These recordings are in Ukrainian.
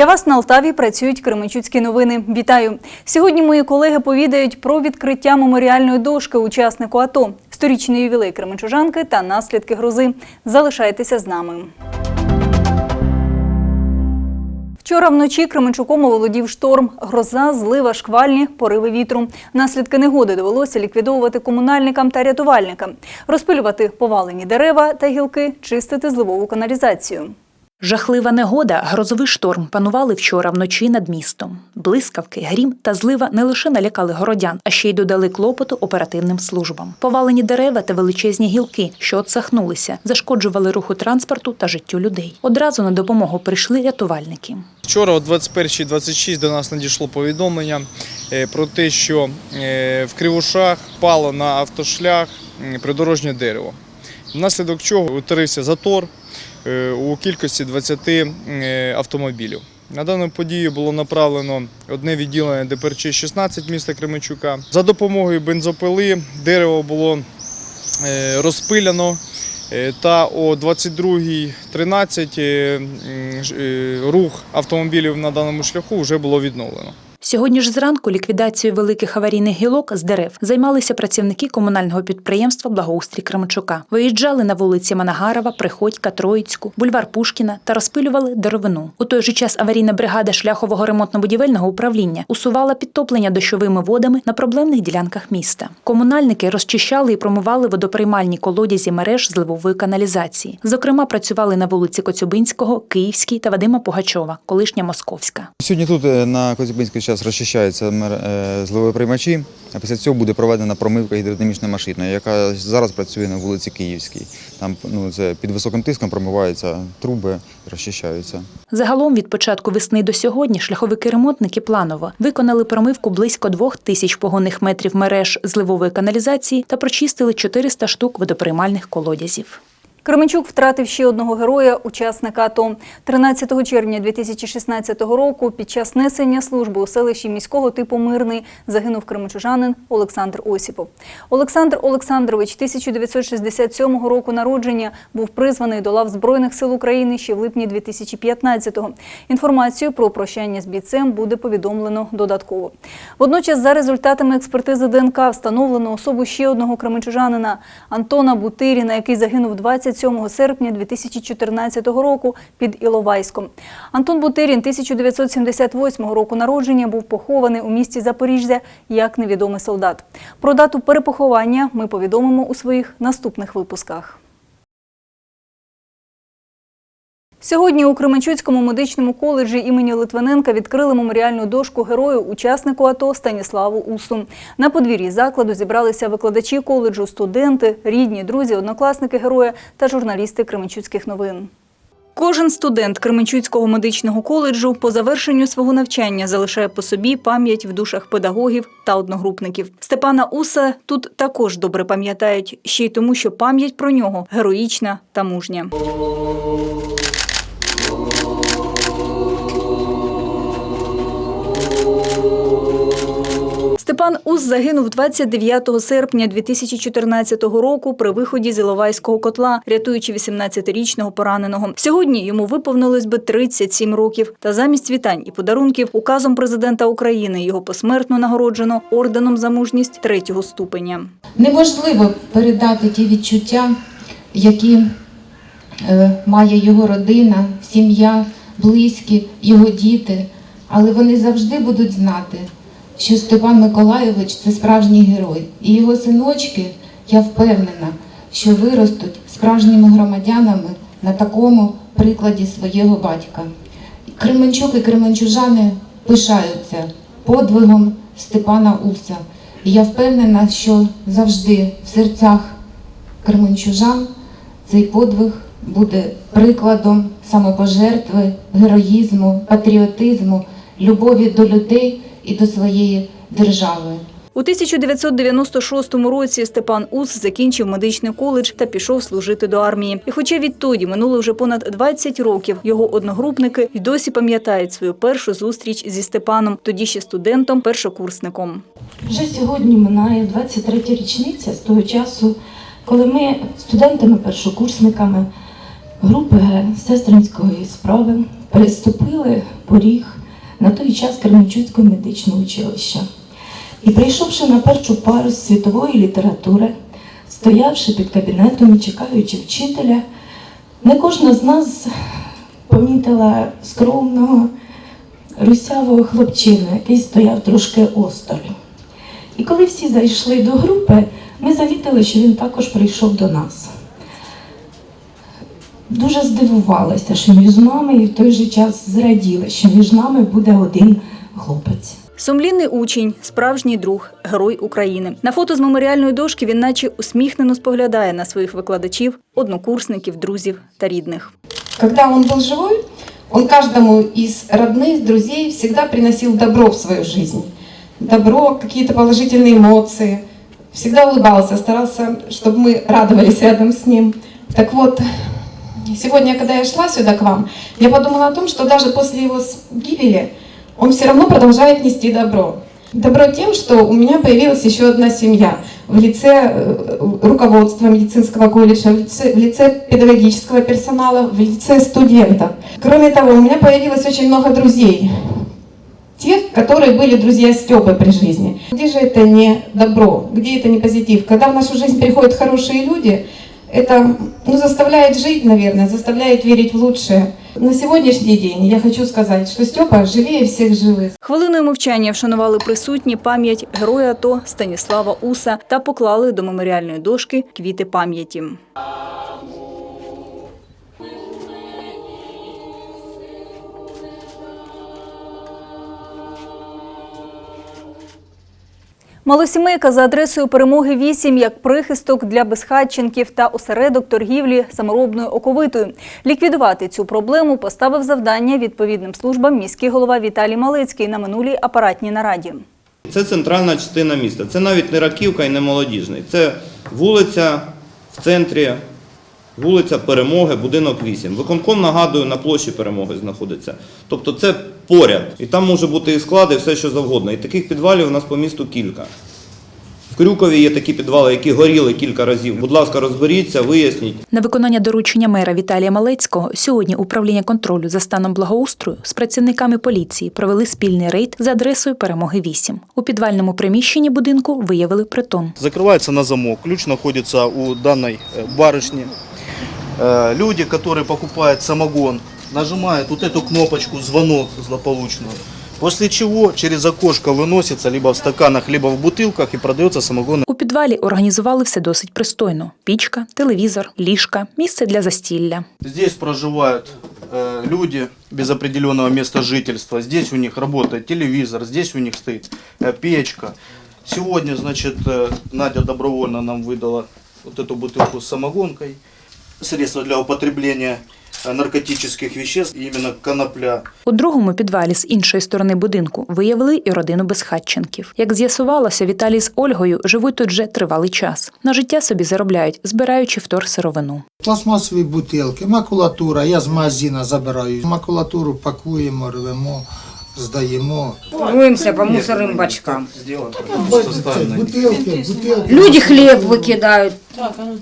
Для вас на Алтаві працюють Кременчуцькі новини. Вітаю! Сьогодні мої колеги повідають про відкриття меморіальної дошки учаснику АТО, сторічний ювілей Кременчужанки та наслідки грози. Залишайтеся з нами. Вчора вночі Кременчуком оволодів шторм. Гроза, злива, шквальні, пориви вітру. Наслідки негоди довелося ліквідовувати комунальникам та рятувальникам, розпилювати повалені дерева та гілки, чистити зливову каналізацію. Жахлива негода, грозовий шторм панували вчора вночі над містом. Блискавки, грім та злива не лише налякали городян, а ще й додали клопоту оперативним службам. Повалені дерева та величезні гілки, що отсахнулися, зашкоджували руху транспорту та життю людей. Одразу на допомогу прийшли рятувальники. Вчора о 21.26 до нас надійшло повідомлення е, про те, що е, в Кривушах впало на автошлях придорожнє дерево. Внаслідок чого утворився затор у кількості 20 е, автомобілів. На дану подію було направлено одне відділення ДПРЧ 16 міста Кременчука. За допомогою бензопили дерево було е, розпиляно. Е, Та о 22.13 е, м, е, рух автомобілів на даному шляху вже було відновлено. Сьогодні ж зранку ліквідацією великих аварійних гілок з дерев займалися працівники комунального підприємства Благоустрій Кременчука. Виїжджали на вулиці Манагарова, Приходька, Троїцьку, бульвар Пушкіна та розпилювали деревину. У той же час аварійна бригада шляхового ремонтно-будівельного управління усувала підтоплення дощовими водами на проблемних ділянках міста. Комунальники розчищали і промивали водоприймальні колодязі мереж зливової каналізації. Зокрема, працювали на вулиці Коцюбинського, Київській та Вадима Пугачова, колишня Московська. Сьогодні тут е, на Козюбинський час розчищаються мер- е, зливоприймачі, а після цього буде проведена промивка гідродинамічною машиною, яка зараз працює на вулиці Київській. Там ну, це під високим тиском промиваються труби розчищаються. Загалом від початку весни до сьогодні шляховики-ремонтники планово виконали промивку близько двох тисяч погонних метрів мереж зливової каналізації та прочистили 400 штук водоприймальних колодязів. Кременчук втратив ще одного героя, учасника АТО. 13 червня 2016 року під час несення служби у селищі міського типу Мирний загинув кременчужанин Олександр Осіпов. Олександр Олександрович 1967 року народження був призваний до лав Збройних сил України ще в липні 2015-го. Інформацію про прощання з бійцем буде повідомлено додатково. Водночас, за результатами експертизи ДНК встановлено особу ще одного кременчужанина Антона Бутиріна, який загинув 27 серпня 2014 року під Іловайськом. Антон Бутирін 1978 року народження був похований у місті Запоріжжя як невідомий солдат. Про дату перепоховання ми повідомимо у своїх наступних випусках. Сьогодні у Кременчуцькому медичному коледжі імені Литвиненка відкрили меморіальну дошку герою, учаснику АТО Станіславу Усу. На подвір'ї закладу зібралися викладачі коледжу, студенти, рідні, друзі, однокласники героя та журналісти Кременчуцьких новин. Кожен студент Кременчуцького медичного коледжу по завершенню свого навчання залишає по собі пам'ять в душах педагогів та одногрупників. Степана Уса тут також добре пам'ятають, ще й тому, що пам'ять про нього героїчна та мужня. Степан Ус загинув 29 серпня 2014 року при виході з Іловайського котла, рятуючи 18-річного пораненого. Сьогодні йому виповнилось би 37 років. Та замість вітань і подарунків указом президента України його посмертно нагороджено орденом за мужність третього ступеня. Неможливо передати ті відчуття, які е, має його родина, сім'я, близькі, його діти, але вони завжди будуть знати, що Степан Миколайович це справжній герой. І його синочки, я впевнена, що виростуть справжніми громадянами на такому прикладі свого батька. Кременчук і кременчужани пишаються подвигом Степана Уса. І я впевнена, що завжди в серцях кременчужан цей подвиг буде прикладом самопожертви, героїзму, патріотизму, любові до людей і до своєї держави. У 1996 році Степан Ус закінчив медичний коледж та пішов служити до армії. І хоча відтоді минуло вже понад 20 років, його одногрупники й досі пам'ятають свою першу зустріч зі Степаном, тоді ще студентом-першокурсником. Вже сьогодні минає 23 річниця з того часу, коли ми студентами-першокурсниками групи Г сестринської справи переступили поріг на той час Кременчуцького медичного училища. І прийшовши на першу пару з світової літератури, стоявши під кабінетом і чекаючи вчителя, не кожна з нас помітила скромного, русявого хлопчину, який стояв трошки осторонь. І коли всі зайшли до групи, ми замітили, що він також прийшов до нас Дуже здивувалася, що між нами і в той же час зраділа, що між нами буде один хлопець. Сумлінний учень, справжній друг, герой України. На фото з меморіальної дошки він наче усміхнено споглядає на своїх викладачів, однокурсників, друзів та рідних. Когда он был живой, он каждому из родных, друзей всегда приносил добро в свою жизнь. Добро, какие-то положительные эмоции. Всегда улыбался, старался, чтобы мы радовались рядом с ним. Так вот, Сегодня, когда я шла сюда к вам, я подумала о том, что даже после его гибели он все равно продолжает нести добро. Добро тем, что у меня появилась еще одна семья в лице э, руководства медицинского колледжа, в лице, в лице педагогического персонала, в лице студентов. Кроме того, у меня появилось очень много друзей. Тех, которые были друзья Степы при жизни. Где же это не добро? Где это не позитив? Когда в нашу жизнь приходят хорошие люди, это ну, заставляет жить, наверное, заставляет верить в лучшее. На сьогоднішній день я хочу сказати, що Степа живіє всіх живих. Хвилиною мовчання вшанували присутні пам'ять героя АТО Станіслава Уса та поклали до меморіальної дошки квіти пам'яті. Малосімейка за адресою перемоги 8 як прихисток для безхатченків та осередок торгівлі саморобною оковитою. Ліквідувати цю проблему поставив завдання відповідним службам міський голова Віталій Малицький на минулій апаратній нараді. Це центральна частина міста. Це навіть не Раківка і не Молодіжний. Це вулиця в центрі, вулиця Перемоги, будинок 8. Виконком, нагадую, на площі Перемоги знаходиться. Тобто це поряд. І там може бути і склади, і все що завгодно. І таких підвалів у нас по місту кілька. В Крюкові є такі підвали, які горіли кілька разів. Будь ласка, розберіться, виясніть. На виконання доручення мера Віталія Малецького сьогодні управління контролю за станом благоустрою з працівниками поліції провели спільний рейд за адресою Перемоги 8. У підвальному приміщенні будинку виявили притон. закрывается на замок. Ключ находится у данной э, барышни. Э, Люди, которые покупают самогон, нажимают вот эту кнопочку «Звонок» злополучную. После чего через окошко выносится либо в стаканах, либо в бутылках и продается самогон У підвалі організували все досить пристойно: пічка, телевізор, ліжка, місце для застілля. Здесь проживают э, люди без определенного места жительства. Здесь у них работает телевизор, здесь у них стоит э, печка. Сегодня, значит, э, Надя добровольно нам выдала вот эту бутылку с самогонкой. Средства для употребления э, наркотических веществ, именно конопля. У другому підвалі з іншої сторони будинку виявили і родину безхатченків. Як з'ясувалося, Віталій з Ольгою живуть тут вже тривалий час. На життя собі заробляють, збираючи вторсировину. Пластмасові бутилки, макулатура, я з магазина забираю. Макулатуру пакуємо, рвемо, здаємо. Руемся по мусорным бачкам. Бутилки. Люди хлеб выкидают.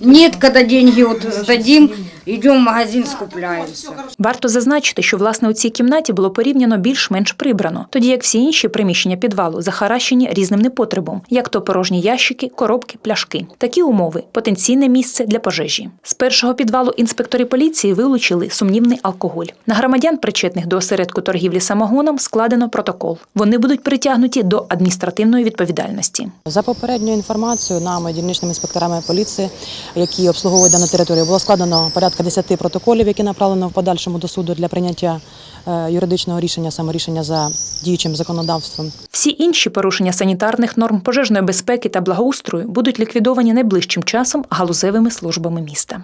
Нет, когда деньги вот сдадим, идем в магазин, скупляемся. Варто зазначити, що власне у цій кімнаті було порівняно більш-менш прибрано, тоді як всі інші приміщення підвалу захаращені різним непотребом, як то порожні ящики, коробки, пляшки. Такі умови потенційне місце для пожежі. З першого підвалу інспектори поліції вилучили сумнівний алкоголь. На громадян, причетних до осередку торгівлі самогоном, складено протокол. Вони будуть притягнуті до адміністративної відповідальності. За попередньою інформацією, нами, дільничними інспекторами поліції, які обслуговують дану територію, було складено порядка 10 протоколів, які направлено в подальшому до суду для прийняття е, юридичного рішення, саме рішення за діючим законодавством. Всі інші порушення санітарних норм, пожежної безпеки та благоустрою будуть ліквідовані найближчим часом галузевими службами міста.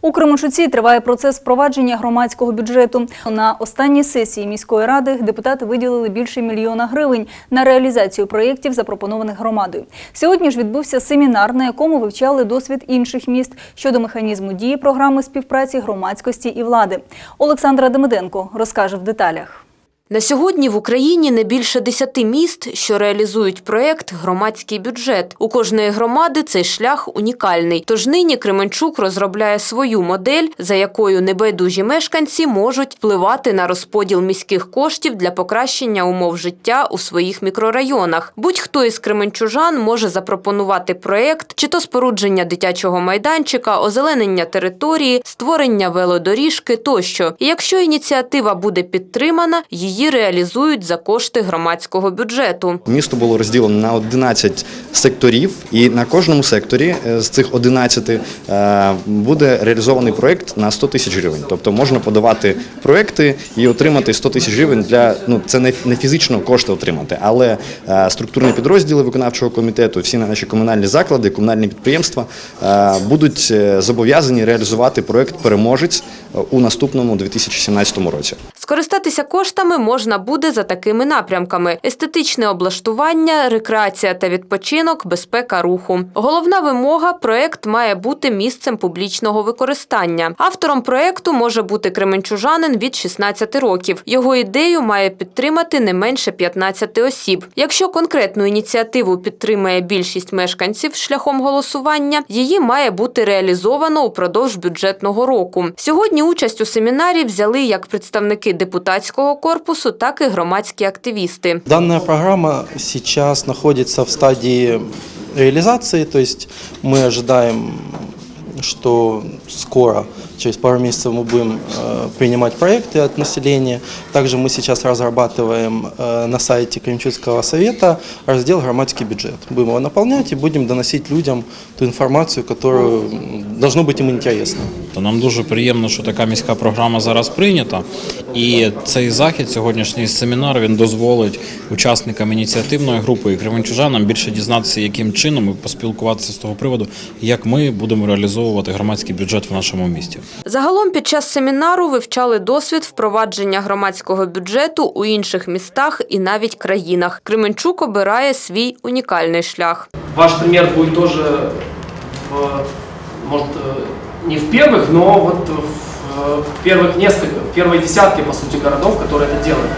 У Кременчуці триває процес впровадження громадського бюджету. На останній сесії міської ради депутати виділили більше мільйона гривень на реалізацію проєктів, запропонованих громадою. Сьогодні ж відбувся семінар, на якому вивчали досвід інших міст щодо механізму дії програми співпраці громадськості і влади. Олександра Демиденко розкаже в деталях. На сьогодні в Україні не більше 10 міст, що реалізують проєкт «Громадський бюджет». У кожної громади цей шлях унікальний. Тож нині Кременчук розробляє свою модель, за якою небайдужі мешканці можуть впливати на розподіл міських коштів для покращення умов життя у своїх мікрорайонах. Будь-хто із кременчужан може запропонувати проєкт, чи то спорудження дитячого майданчика, озеленення території, створення велодоріжки тощо. І якщо ініціатива буде підтримана, її реалізують за кошти громадського бюджету. Місто було розділено на 11 секторів, і на кожному секторі е, з цих 11 е, буде реалізований проект на 100 тисяч гривень. Тобто можна подавати проекти і отримати 100 тисяч гривень для ну це не, фізично кошти отримати, але е, структурні підрозділи виконавчого комітету, всі наші комунальні заклади, комунальні підприємства будуть зобов'язані реалізувати проект переможець у наступному 2017 році. Скористатися коштами можна буде за такими напрямками: естетичне облаштування, рекреація та відпочинок, безпека руху. Головна вимога проект має бути місцем публічного використання. Автором проекту може бути кременчужанин від 16 років. Його ідею має підтримати не менше 15 осіб. Якщо конкретну ініціативу підтримає більшість мешканців шляхом голосування, її має бути реалізовано упродовж бюджетного року. Сьогодні участь у семінарі взяли як представники депутатського корпусу, так і громадські активісти. Данная программа сейчас находится в стадии реализации, то есть мы ожидаем, что скоро, через пару месяцев, мы будем э, принимать проекты от населения. Также мы сейчас разрабатываем э, на сайте Кремчуцкого совета раздел «Громадский бюджет». Будем его наполнять и будем доносить людям ту информацию, которую м, должно быть им интересно. То нам дуже приємно, що така міська програма зараз прийнята. І цей захід, сьогоднішній семінар, він дозволить учасникам ініціативної групи і кременчужанам більше дізнатися, яким чином і поспілкуватися з того приводу, як ми будемо реалізовувати громадський бюджет в нашому місті. Загалом під час семінару вивчали досвід впровадження громадського бюджету у інших містах і навіть країнах. Кременчук обирає свій унікальний шлях. Ваш пример будет тоже, в, может, э, не в первых, но вот в, в первых несколько, в первой десятке, по сути, городов, которые это делают.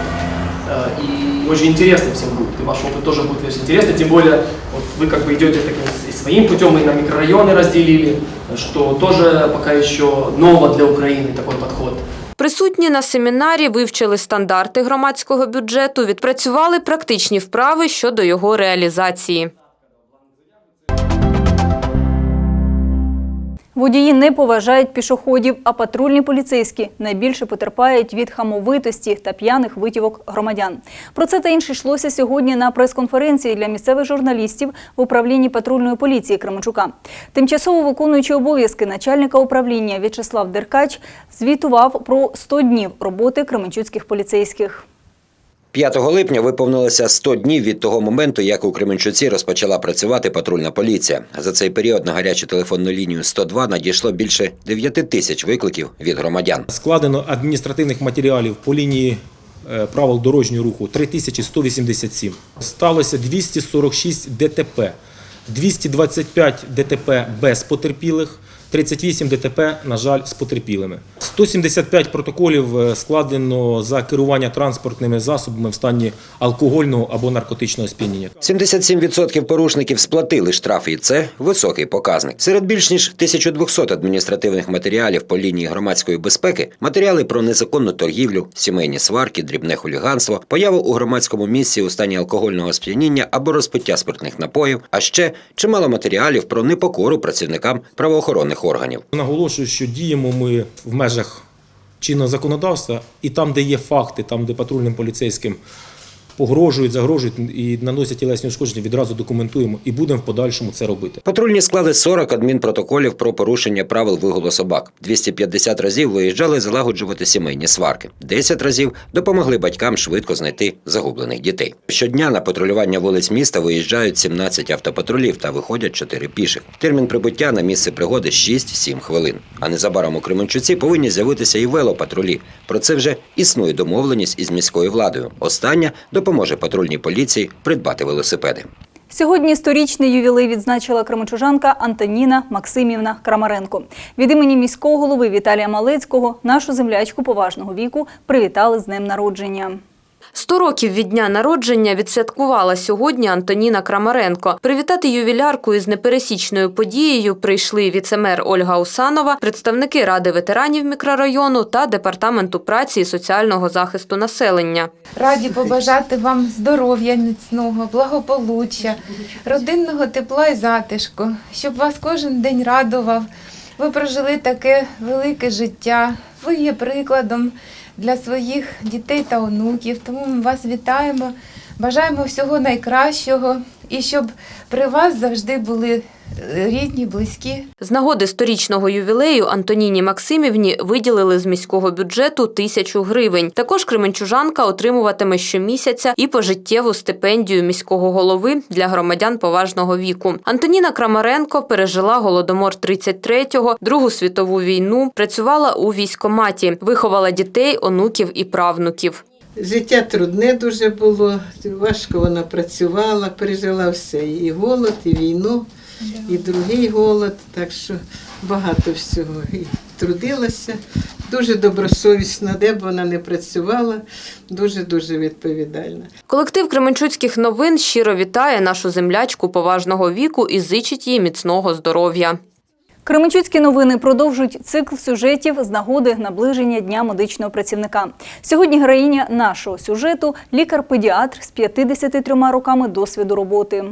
Э, И очень интересно всем будет, и ваш опыт тоже будет очень интересный, тем более вот вы как бы идете таким и своим путем, и на микрорайоны разделили, что тоже пока еще ново для Украины такой подход. Присутні на семінарі вивчили стандарти громадського бюджету, відпрацювали практичні вправи щодо його реалізації. Водії не поважають пішоходів, а патрульні поліцейські найбільше потерпають від хамовитості та п'яних витівок громадян. Про це та інше йшлося сьогодні на прес-конференції для місцевих журналістів в управлінні патрульної поліції Кременчука. Тимчасово виконуючий обов'язки начальника управління В'ячеслав Деркач звітував про 100 днів роботи кременчуцьких поліцейських. 5 липня виповнилося 100 днів від того моменту, як у Кременчуці розпочала працювати патрульна поліція. За цей період на гарячу телефонну лінію 102 надійшло більше 9 тисяч викликів від громадян. Складено адміністративних матеріалів по лінії е, правил дорожнього руху 3187. Сталося 246 ДТП, 225 ДТП без потерпілих, 38 ДТП, на жаль, з потерпілими. 175 протоколів е, складено за керування транспортними засобами в стані алкогольного або наркотичного сп'яніння. 77% порушників сплатили штрафи, і це високий показник. Серед більш ніж 1200 адміністративних матеріалів по лінії громадської безпеки матеріали про незаконну торгівлю, сімейні сварки, дрібне хуліганство, появу у громадському місці у стані алкогольного сп'яніння або розпиття спиртних напоїв, а ще чимало матеріалів про непокору працівникам правоохоронних органів. Наголошую, що діємо ми в межах чинного законодавства, і там, де є факти, там, де патрульним поліцейським погрожують, загрожують і наносять тілесні ушкодження, відразу документуємо і будемо в подальшому це робити. Патрульні склали 40 адмінпротоколів про порушення правил вигулу собак. 250 разів виїжджали залагоджувати сімейні сварки. 10 разів допомогли батькам швидко знайти загублених дітей. Щодня на патрулювання вулиць міста виїжджають 17 автопатрулів та виходять 4 піших. Термін прибуття на місце пригоди 6-7 хвилин. А незабаром у Кременчуці повинні з'явитися і велопатрулі. Про це вже існує домовленість із міською владою. Остання допоможе патрульній поліції придбати велосипеди. Сьогодні сторічний ювілей відзначила кременчужанка Антоніна Максимівна Крамаренко. Від імені міського голови Віталія Малецького нашу землячку поважного віку привітали з днем народження. Сто років від дня народження відсвяткувала сьогодні Антоніна Крамаренко. Привітати ювілярку із непересічною подією прийшли віцемер Ольга Усанова, представники Ради ветеранів мікрорайону та Департаменту праці і соціального захисту населення. Раді побажати вам здоров'я міцного, благополуччя, родинного тепла і затишку, щоб вас кожен день радував. Ви прожили таке велике життя. Ви є прикладом для своїх дітей та онуків. Тому ми вас вітаємо, бажаємо всього найкращого і щоб при вас завжди були рідні, близькі. З нагоди сторічного ювілею Антоніні Максимівні виділили з міського бюджету тисячу гривень. Також кременчужанка отримуватиме щомісяця і пожиттєву стипендію міського голови для громадян поважного віку. Антоніна Крамаренко пережила голодомор 33-го, Другу світову війну, працювала у військоматі, виховала дітей, онуків і правнуків. Життя трудне дуже було, важко вона працювала, пережила все. І голод, і війну, і другий голод, так що багато всього. І трудилася, дуже добросовісна, де б вона не працювала, дуже-дуже відповідальна. Колектив Кременчуцьких новин щиро вітає нашу землячку поважного віку і зичить їй міцного здоров'я. Кременчуцькі новини продовжують цикл сюжетів з нагоди наближення Дня медичного працівника. Сьогодні героїня нашого сюжету – лікар-педіатр з 53 роками досвіду роботи.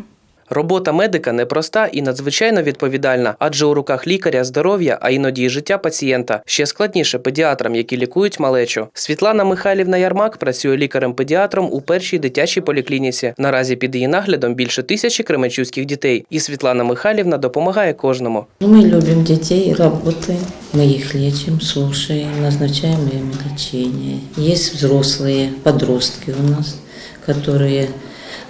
Робота медика непроста і надзвичайно відповідальна, адже у руках лікаря здоров'я, а іноді й життя пацієнта. Ще складніше педіатрам, які лікують малечу. Світлана Михайлівна Ярмак працює лікарем-педіатром у першій дитячій поліклініці. Наразі під її наглядом більше тисячі кременчуцьких дітей. І Світлана Михайлівна допомагає кожному. Мы любим детей, работаем, мы их лечим, слушаем, назначаем им лечение. Есть взрослые подростки у нас, которые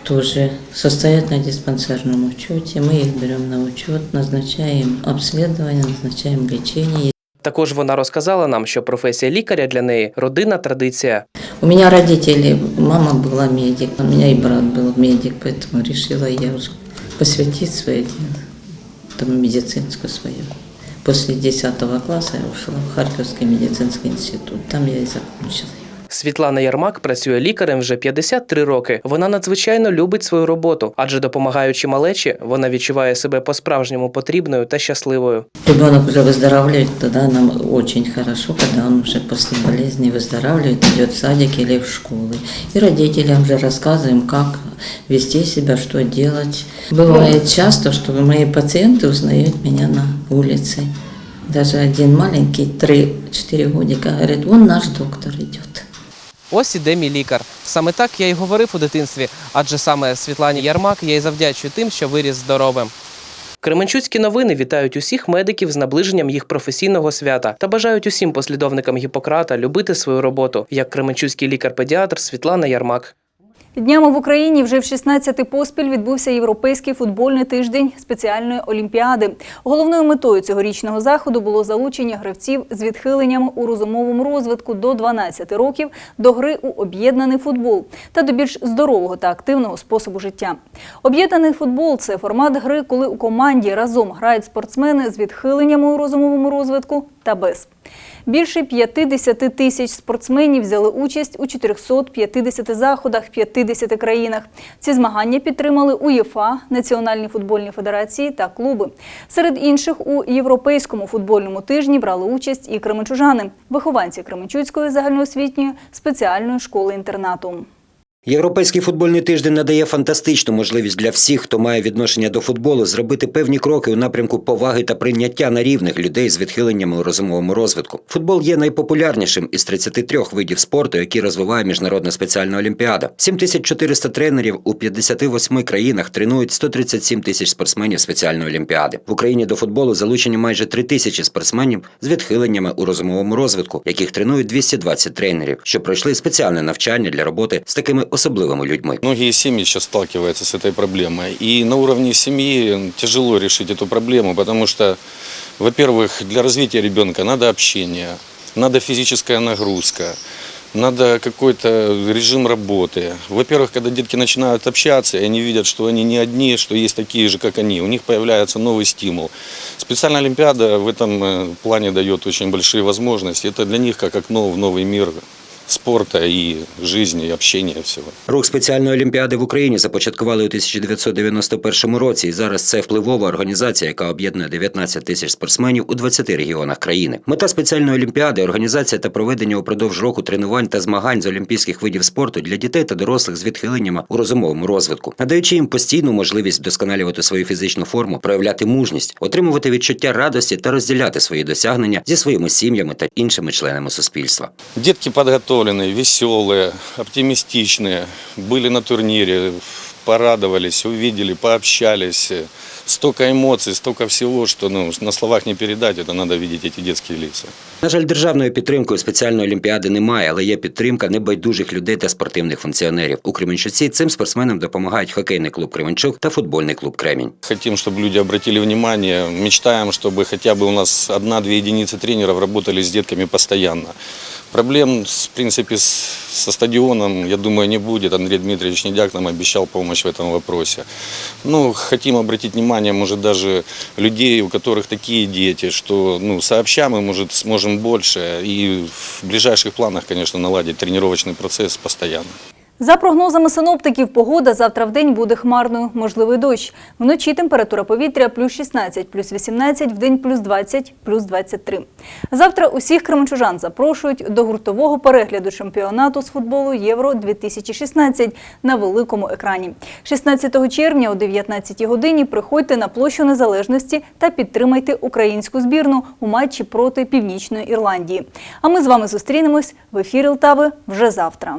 тоже состоят на диспансерном учете. Мы их берем на учет, назначаем обследование, назначаем лечение. Також вона розказала нам, що професія лікаря для неї родинна традиція. У меня родители, мама была медик, у меня и брат был медик, поэтому решила я уже посвятить свое дело, там медицинскую свою. После 10 класса я ушла в Харьковский медицинский институт, там я и закончила. Світлана Ярмак працює лікарем вже 53 роки. Вона надзвичайно любить свою роботу, адже допомагаючи малечі, вона відчуває себе по-справжньому потрібною та щасливою. Ребенок уже выздоравливает, тогда нам очень хорошо, когда он уже после болезни выздоравливает, идет в садик или в школу. И родителям же рассказываем, как вести себя, что делать. Бывает часто, что мои пациенты узнают меня на улице. Даже один маленький, 3-4 годика, говорит, вон наш доктор идет. Ось іде мій лікар. Саме так я й говорив у дитинстві, адже саме Світлані Ярмак я й завдячую тим, що виріс здоровим. Кременчуцькі новини вітають усіх медиків з наближенням їх професійного свята та бажають усім послідовникам Гіппократа любити свою роботу, як кременчуцький лікар-педіатр Світлана Ярмак. Днями в Україні вже в 16-й поспіль відбувся Європейський футбольний тиждень спеціальної олімпіади. Головною метою цьогорічного заходу було залучення гравців з відхиленнями у розумовому розвитку до 12 років до гри у об'єднаний футбол та до більш здорового та активного способу життя. Об'єднаний футбол це формат гри, коли у команді разом грають спортсмени з відхиленнями у розумовому розвитку та без. Більше 50 тисяч спортсменів взяли участь у 450 заходах в 50 країнах. Ці змагання підтримали УЄФА, Національні футбольні федерації та клуби. Серед інших у європейському футбольному тижні брали участь і кременчужани, вихованці Кременчуцької загальноосвітньої спеціальної школи інтернату. Європейський футбольний тиждень надає фантастичну можливість для всіх, хто має відношення до футболу, зробити певні кроки у напрямку поваги та прийняття на рівних людей з відхиленнями у розумовому розвитку. Футбол є найпопулярнішим із 33 видів спорту, які розвиває міжнародна спеціальна олімпіада. 7400 тренерів у 58 країнах тренують 137 тисяч спортсменів спеціальної олімпіади. В Україні до футболу залучені майже 3 тисячі спортсменів з відхиленнями у розумовому розвитку, яких тренують 220 тренерів, що пройшли спеціальне навчання для роботи з такими особливими людьми. Многие семьи сейчас сталкиваются с этой проблемой. И на уровне семьи тяжело решить эту проблему, потому что, во-первых, для развития ребенка надо общение, надо физическая нагрузка, надо какой-то режим работы. Во-первых, когда детки начинают общаться, и они видят, что они не одни, что есть такие же, как они, у них появляется новый стимул. Специальная Олимпиада в этом э, плане дает очень большие возможности. Это для них как окно в новый мир спорта и жизни, и общения всего. Рух спеціальної олімпіади в Україні започаткували у 1991 році, і зараз це впливова організація, яка об'єднує 19 тисяч спортсменів у 20 регіонах країни. Мета спеціальної олімпіади організація та проведення упродовж року тренувань та змагань з олімпійських видів спорту для дітей та дорослих з відхиленнями у розумовому розвитку, надаючи їм постійну можливість вдосконалювати свою фізичну форму, проявляти мужність, отримувати відчуття радості та розділяти свої досягнення зі своїми сім'ями та іншими членами суспільства. Детки подготовленные, веселые, оптимистичные, были на турнире, порадовались, увидели, пообщались. Столько эмоций, столько всего, что ну, на словах не передать, это надо видеть эти детские лица. На жаль, державною підтримкою спеціальної олімпіади немає, але є підтримка небайдужих людей та спортивних функціонерів. У Кременчуці цим спортсменам допомагають хокейний клуб Кременчук та футбольний клуб Кремінь. Хотим, чтобы люди обратили внимание, мечтаем, чтобы хотя бы у нас одна-две единицы тренеров работали с детками постоянно. Проблем, с- в принципе, с- со стадионом, я думаю, не будет. Андрей Дмитриевич Недяк нам обещал помощь в этом вопросе. Ну, хотим обратить внимание, может, даже людей, у которых такие дети, что ну, сообща мы, может, сможем больше. И в ближайших планах, конечно, наладить тренировочный процесс постоянно. За прогнозами синоптиків, погода завтра в день буде хмарною, можливий дощ. Вночі температура повітря плюс 16, плюс 18, в день плюс 20, плюс 23. Завтра усіх кременчужан запрошують до гуртового перегляду чемпіонату з футболу Євро-2016 на великому екрані. 16 червня о 19 годині приходьте на площу Незалежності та підтримайте українську збірну у матчі проти Північної Ірландії. А ми з вами зустрінемось в ефірі Лтави вже завтра.